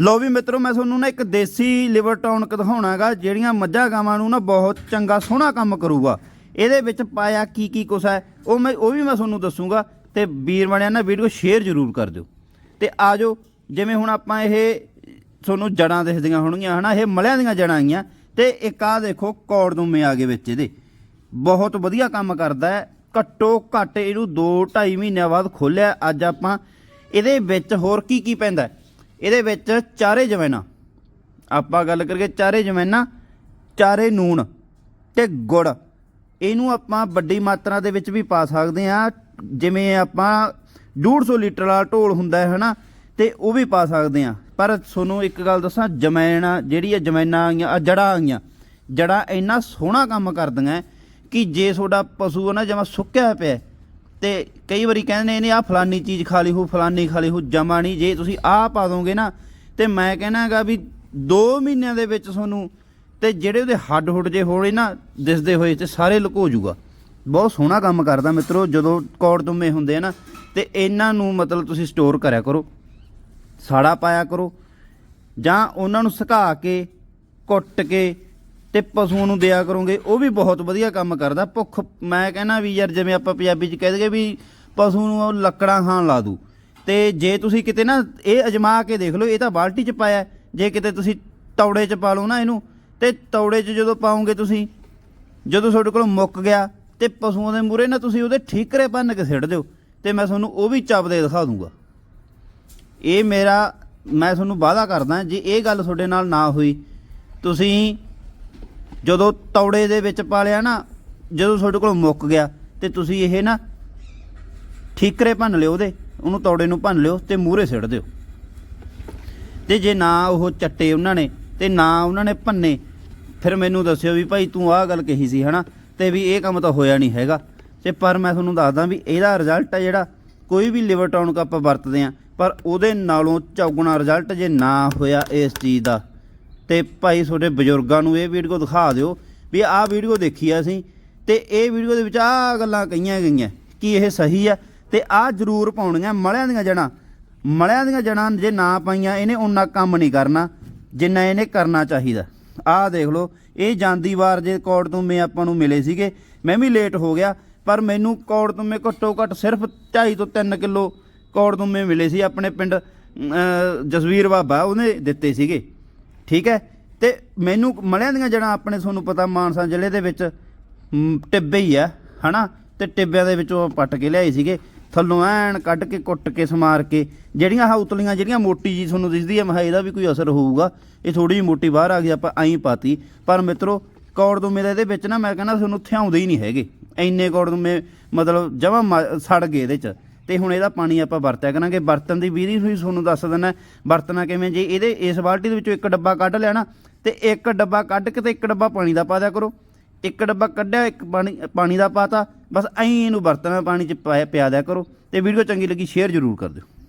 ਲੋ ਵੀ ਮਿੱਤਰੋ, ਮੈਂ ਤੁਹਾਨੂੰ ਨਾ ਇੱਕ ਦੇਸੀ ਲਿਵਰ ਟੌਨਕ ਦਿਖਾਉਣਾਗਾ, ਜਿਹੜੀਆਂ ਮੱਝਾਂ ਗਾਵਾਂ ਨੂੰ ਨਾ ਬਹੁਤ ਚੰਗਾ ਸੋਹਣਾ ਕੰਮ ਕਰੂਗਾ। ਇਹਦੇ ਵਿੱਚ ਪਾਇਆ ਕੀ ਕੀ ਕੁਛ ਹੈ, ਉਹ ਮੈਂ, ਉਹ ਵੀ ਮੈਂ ਤੁਹਾਨੂੰ ਦੱਸੂਗਾ ਤੇ ਵੀਰ ਬਣਿਆ ਨਾ ਵੀਡੀਓ ਸ਼ੇਅਰ ਜ਼ਰੂਰ ਕਰ ਦਿਓ। ਤੇ ਆਜੋ ਜਿਵੇਂ ਹੁਣ ਆਪਾਂ ਇਹ ਤੁਹਾਨੂੰ ਜੜਾਂ ਦਿਖਦੀਆਂ ਹੋਣਗੀਆਂ, ਹਨਾ, ਇਹ ਮਲਿਆਂ ਦੀਆਂ ਜੜਾਂ ਆਈਆਂ। ਤੇ ਇੱਕ ਆ ਦੇਖੋ, ਕੌੜ ਦੁੰਮੇ ਆ ਗਏ ਵਿੱਚ ਇਹਦੇ। ਬਹੁਤ ਵਧੀਆ ਕੰਮ ਕਰਦਾ ਹੈ, ਘੱਟੋ ਘੱਟ ਇਹਨੂੰ 2 2.5 ਮਹੀਨਿਆਂ ਬਾਅਦ ਖੋਲਿਆ, ਅੱਜ ਆਪਾਂ ਇਹਦੇ ਵਿੱਚ ਹੋਰ ਕੀ ਕੀ ਪੈਂਦਾ ਇਹਦੇ ਵਿੱਚ ਚਾਰੇ ਜਵੈਨਾ। ਆਪਾਂ ਗੱਲ ਕਰੀਏ ਚਾਰੇ ਜਵੈਨਾ, ਚਾਰੇ ਨੂਣ ਤੇ ਗੁੜ। ਇਹਨੂੰ ਆਪਾਂ ਵੱਡੀ ਮਾਤਰਾ ਦੇ ਵਿੱਚ ਵੀ ਪਾ ਸਕਦੇ ਆ ਜਿਵੇਂ ਆਪਾਂ 150 ਲੀਟਰ ਵਾਲਾ ਢੋਲ ਹੁੰਦਾ ਹੈ, ਹਨਾ? ਤੇ ਉਹ ਵੀ ਪਾ ਸਕਦੇ ਆ ਪਰ ਤੁਹਾਨੂੰ ਇੱਕ ਗੱਲ ਦੱਸਾਂ ਜਮੈਣ ਜਿਹੜੀ ਆ ਜਮੈਨਾਂ ਆਈਆਂ, ਆ ਜੜਾਂ ਆਈਆਂ ਜੜਾਂ ਇੰਨਾ ਸੋਹਣਾ ਕੰਮ ਕਰਦੀਆਂ ਕਿ ਜੇ ਤੁਹਾਡਾ ਪਸ਼ੂ ਹੈ ਨਾ, ਜਮਾ ਸੁੱਕਿਆ ਪਿਆ ਤੇ ਕਈ ਵਾਰੀ ਕਹਿੰਦੇ ਨੇ ਇਹਨੇ ਆ ਫਲਾਨੀ ਚੀਜ਼ ਖਾ ਲਈ ਹੋ ਫਲਾਨੀ ਖਾ ਲਈ ਹੋ ਜਮਾ ਨਹੀਂ। ਜੇ ਤੁਸੀਂ ਆਹ ਪਾ ਦੋਗੇ ਨਾ, ਤੇ ਮੈਂ ਕਹਿਣਾ ਹੈਗਾ ਵੀ 2 ਮਹੀਨਿਆਂ ਦੇ ਵਿੱਚ ਤੁਹਾਨੂੰ ਤੇ ਜਿਹੜੇ ਉਹਦੇ ਹੱਡ ਹੁੱਡ ਜੇ ਹੋਣੇ ਨਾ, ਦਿਸਦੇ ਹੋਏ ਤੇ ਸਾਰੇ ਲੁਕੋ ਜੂਗਾ ਬਹੁਤ ਸੋਹਣਾ ਕੰਮ ਕਰਦਾ ਮਿੱਤਰੋ, ਜਦੋਂ ਕੌੜ ਦੁੰਮੇ ਹੁੰਦੇ ਆ ਨਾ, ਤੇ ਇਹਨਾਂ ਨੂੰ ਮਤਲਬ ਤੁਸੀਂ ਸਟੋਰ ਕਰਿਆ ਕਰੋ, ਸਾੜਾ ਪਾਇਆ ਕਰੋ, ਜਾਂ ਉਹਨਾਂ ਨੂੰ ਸੁਕਾ ਕੇ, ਕੁੱਟ ਕੇ ਤੇ ਪਸ਼ੂਆਂ ਨੂੰ ਦਿਆ ਕਰੋਗੇ, ਉਹ ਵੀ ਬਹੁਤ ਵਧੀਆ ਕੰਮ ਕਰਦਾ। ਭੁੱਖ, ਮੈਂ ਕਹਿੰਦਾ ਵੀ ਯਾਰ, ਜਿਵੇਂ ਆਪਾਂ ਪੰਜਾਬੀ ਚ ਕਹਿ ਦਈਏ ਵੀ ਪਸ਼ੂ ਨੂੰ ਉਹ ਲੱਕੜਾਂ ਖਾਣ ਲਾ ਦੂ। ਤੇ ਜੇ ਤੁਸੀਂ ਕਿਤੇ ਨਾ, ਇਹ ਅਜਮਾ ਕੇ ਦੇਖ ਲਓ, ਇਹ ਤਾਂ ਬਾਲਟੀ ਚ ਪਾਇਆ। ਜੇ ਕਿਤੇ ਤੁਸੀਂ ਤੌੜੇ ਚ ਪਾ ਲਓ ਨਾ ਇਹਨੂੰ, ਤੇ ਤੌੜੇ ਚ ਜਦੋਂ ਪਾਉਂਗੇ ਤੁਸੀਂ, ਜਦੋਂ ਤੁਹਾਡੇ ਕੋਲ ਮੁੱਕ ਗਿਆ, ਤੇ ਪਸ਼ੂਆਂ ਦੇ ਮੂਰੇ ਨਾ ਤੁਸੀਂ ਉਹਦੇ ਠੀਕਰੇ ਬੰਨ ਕੇ ਸਿੱਟ ਦਿਓ। ਤੇ ਮੈਂ ਤੁਹਾਨੂੰ ਉਹ ਵੀ ਚੱਬਦੇ ਦਿਖਾ ਦੂੰਗਾ। ਇਹ ਮੇਰਾ, ਮੈਂ ਤੁਹਾਨੂੰ ਵਾਅਦਾ ਕਰਦਾ, ਜੇ ਇਹ ਗੱਲ ਤੁਹਾਡੇ ਨਾਲ ਨਾ ਹੋਈ, ਤੁਸੀਂ ਜਦੋਂ ਤੌੜੇ ਦੇ ਵਿੱਚ ਪਾ ਲਿਆ ਨਾ, ਜਦੋਂ ਤੁਹਾਡੇ ਕੋਲ ਮੁੱਕ ਗਿਆ ਤੇ ਤੁਸੀਂ ਇਹ ਨਾ ਠੀਕਰੇ ਭੰਨ ਲਿਓ ਉਹਦੇ, ਉਹਨੂੰ ਤੌੜੇ ਨੂੰ ਭੰਨ ਲਿਓ ਤੇ ਮੂਹਰੇ ਸਿੱਟ ਦਿਓ। ਤੇ ਜੇ ਨਾ ਉਹ ਚੱਟੇ ਉਹਨਾਂ ਨੇ ਤੇ ਨਾ ਉਹਨਾਂ ਨੇ ਭੰਨੇ, ਫਿਰ ਮੈਨੂੰ ਦੱਸਿਓ ਵੀ ਭਾਈ ਤੂੰ ਆਹ ਗੱਲ ਕਹੀ ਸੀ, ਹਨਾ? ਤੇ ਵੀ ਇਹ ਕੰਮ ਤਾਂ ਹੋਇਆ ਨਹੀਂ ਹੈਗਾ। ਤੇ ਪਰ ਮੈਂ ਤੁਹਾਨੂੰ ਦੱਸਦਾ ਵੀ ਇਹਦਾ ਰਿਜ਼ਲਟ ਹੈ ਜਿਹੜਾ, ਕੋਈ ਵੀ ਲਿਵਰ ਟਾਊਨਕ ਆਪਾਂ ਵਰਤਦੇ ਆ ਪਰ ਉਹਦੇ ਨਾਲੋਂ ਚੌਗੁਣਾ ਰਿਜ਼ਲਟ ਜੇ ਨਾ ਹੋਇਆ ਇਸ ਚੀਜ਼ ਦਾ। ਤੇ ਭਾਈ ਤੁਹਾਡੇ ਬਜ਼ੁਰਗਾਂ ਨੂੰ ਇਹ ਵੀਡੀਓ ਦਿਖਾ ਦਿਓ ਵੀ ਆਹ ਵੀਡੀਓ ਦੇਖੀ ਆ ਅਸੀਂ ਤੇ ਇਹ ਵੀਡੀਓ ਦੇ ਵਿੱਚ ਆਹ ਗੱਲਾਂ ਕਹੀਆਂ ਗਈਆਂ ਕਿ ਇਹ ਸਹੀ ਆ ਤੇ ਆਹ ਜ਼ਰੂਰ ਪਾਉਣੀਆਂ ਮਲਿਆਂ ਦੀਆਂ ਜੜਾਂ। ਮਲਿਆਂ ਦੀਆਂ ਜੜਾਂ ਜੇ ਨਾ ਪਾਈਆਂ, ਇਹਨੇ ਉਹਨਾਂ ਕੰਮ ਨਹੀਂ ਕਰਨਾ ਜਿੰਨਾ ਇਹਨੇ ਕਰਨਾ ਚਾਹੀਦਾ। ਆਹ ਦੇਖ ਲਓ, ਇਹ ਜਾਂਦੀ ਵਾਰ ਜੇ ਕੌੜ ਤੋਂ ਮੈਂ ਆਪਾਂ ਨੂੰ ਮਿਲੇ ਸੀਗੇ, ਮੈਂ ਵੀ ਲੇਟ ਹੋ ਗਿਆ, ਪਰ ਮੈਨੂੰ ਕੌੜ ਤੋਂ ਮੈਂ ਘੱਟੋ ਘੱਟ ਸਿਰਫ 2.5 ਤੋਂ 3 ਕਿਲੋ ਕੌੜ ਤੋਂ ਮੈਂ ਮਿਲੇ ਸੀ ਆਪਣੇ ਪਿੰਡ ਜਸਵੀਰ ਬਾਬਾ, ਉਹਨੇ ਦਿੱਤੇ ਸੀਗੇ। ਠੀਕ ਹੈ? ਤੇ ਮੈਨੂੰ ਮਲਿਆਂ ਦੀਆਂ ਜੜਾਂ ਆਪਣੇ ਤੁਹਾਨੂੰ ਪਤਾ ਮਾਨਸਾ ਜ਼ਿਲ੍ਹੇ ਦੇ ਵਿੱਚ ਟਿੱਬੇ ਹੀ ਆ, ਹਨਾ? ਤੇ ਟਿੱਬਿਆਂ ਦੇ ਵਿੱਚੋਂ ਪੱਟ ਕੇ ਲਿਆਏ ਸੀਗੇ। ਥੱਲੋਂ ਐਨ ਕੱਢ ਕੇ, ਕੁੱਟ ਕੇ, ਸਮਾਰ ਕੇ, ਜਿਹੜੀਆਂ ਆਹ ਉਤਲੀਆਂ, ਜਿਹੜੀਆਂ ਮੋਟੀ ਜੀ ਤੁਹਾਨੂੰ ਦਿਸਦੀ ਹੈ ਮਹਾ ਇਹਦਾ ਵੀ ਕੋਈ ਅਸਰ ਹੋਊਗਾ। ਇਹ ਥੋੜੀ ਜਿਹੀ ਮੋਟੀ ਬਾਹਰ ਆ ਗਈ, ਆਪਾਂ ਐਂ ਪਾਤੀ। ਪਰ ਮਿੱਤਰੋ, ਕੌੜਦੁਮੇ ਦਾ ਇਹਦੇ ਵਿੱਚ ਨਾ ਮੈਂ ਕਹਿੰਦਾ ਤੁਹਾਨੂੰ ਥਿਆਉਂਦੇ ਹੀ ਨਹੀਂ ਹੈਗੇ। ਇੰਨੇ ਕੌੜ ਦੁਮੇ ਮਤਲਬ ਜਮਾ ਸੜ ਗਏ ਇਹਦੇ ਚ। ਤੇ ਹੁਣ ਇਹਦਾ ਪਾਣੀ ਆਪਾਂ ਵਰਤਿਆ ਕਰਾਂਗੇ। ਵਰਤਨ ਦੀ ਵਿਧੀ ਵੀ ਤੁਹਾਨੂੰ ਦੱਸ ਦਿੰਦਾ ਵਰਤਣਾ ਕਿਵੇਂ ਜੇ? ਇਹਦੇ, ਇਸ ਬਾਲਟੀ ਦੇ ਵਿੱਚੋਂ ਇੱਕ ਡੱਬਾ ਕੱਢ ਲਿਆ ਨਾ, ਤੇ ਇੱਕ ਡੱਬਾ ਕੱਢ ਕੇ ਤੇ ਇੱਕ ਡੱਬਾ ਪਾਣੀ ਦਾ ਪਾ ਦਿਆ ਕਰੋ। ਇੱਕ ਡੱਬਾ ਕੱਢਿਆ, ਇੱਕ ਪਾਣੀ ਪਾਣੀ ਦਾ ਪਾਤਾ। ਬਸ ਐਂ ਇਹਨੂੰ ਵਰਤਣਾ ਪਾਣੀ ਚ ਪਾਇਆ ਪਿਆ ਦਿਆ ਕਰੋ। ਤੇ ਵੀਡੀਓ ਚੰਗੀ ਲੱਗੀ, ਸ਼ੇਅਰ ਜ਼ਰੂਰ ਕਰ ਦਿਓ।